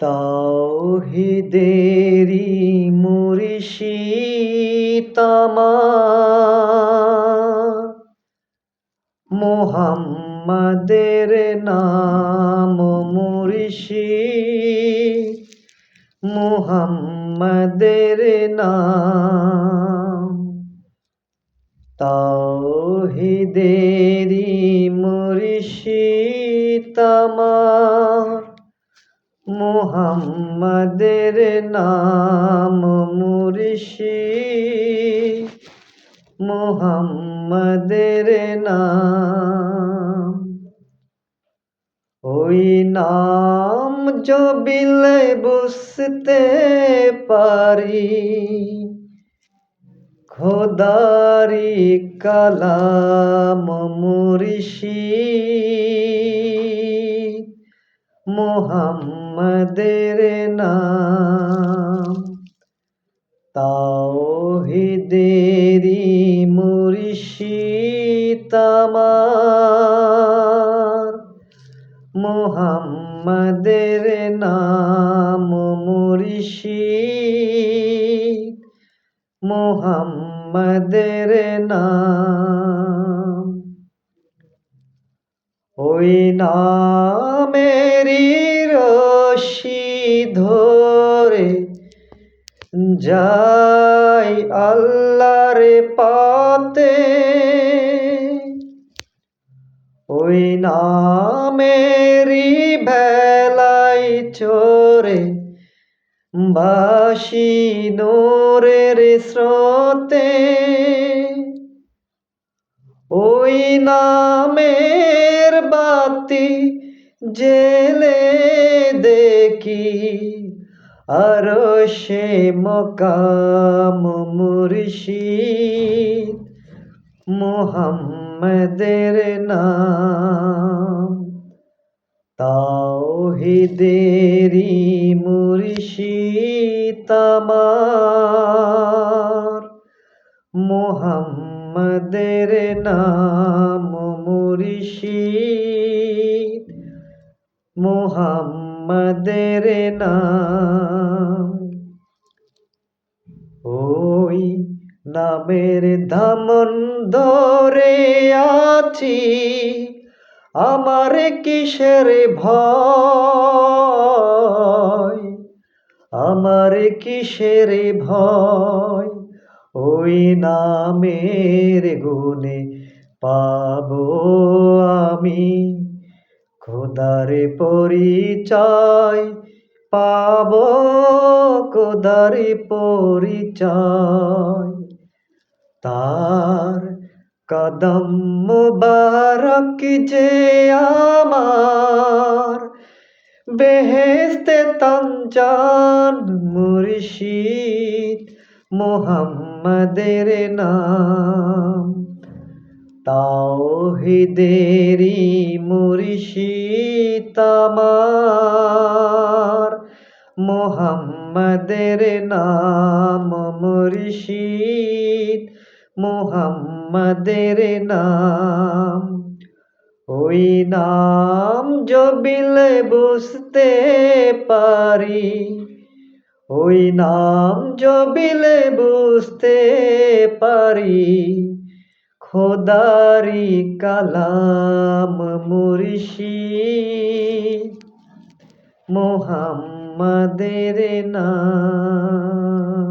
তাওহিদেরি মুর্শিদ আমার মোহাম্মদের নাম মুর্শিদ মোহাম্মদের নাম তাওহিদেরি মুর্শিদ আমার মোহাম্মদের নাম মুর্শিদ মোহাম্মদের নাম। ওই নাম জবিলে বুঝতে পারি। খোদারি কালাম মুর্শিদ মোহাম্মদের নাম। তাওহিদেরি মুর্শিদ আমার। মোহাম্মদের নাম মুর্শিদ। মোহাম্মদের নাম ওই নামেরই রশি ধরে যাই আল্লাহর পাতে ওই নামেরই ভেলাই চোরে বাসি নোরের স্রোতে। ওই নামের বাতি জেলে দেখি আরও সে মকাম মুর্শিদ মোহাম্মদের নাম। তাওহিদেরি মুর্শিদ আমার মোহাম্মদের নাম। মোহাম্মদের নাম। ওই নামের ধামন ধরে আছি, আমার কিসের ভয়? আমার কিসের ভয়? ওই নামের গুণে পাবো আমি। খোদার পরিচয় পাব, খোদার পরিচয়। তার কদম মুবারক যে আমার বেহেস্তে তঞ্চান মুর্শিদ মোহাম্মদের নাম। তাওহিদেরি মুর্শিদ আমার। মোহাম্মদের নাম মুর্শিদ, মোহাম্মদের নাম। ওই নাম জবিলে বুঝতে পারি, ওই নাম জবিলে বুঝতে পারি। খোদারি কালাম মুর্শি। মোহাম্মদের নাম।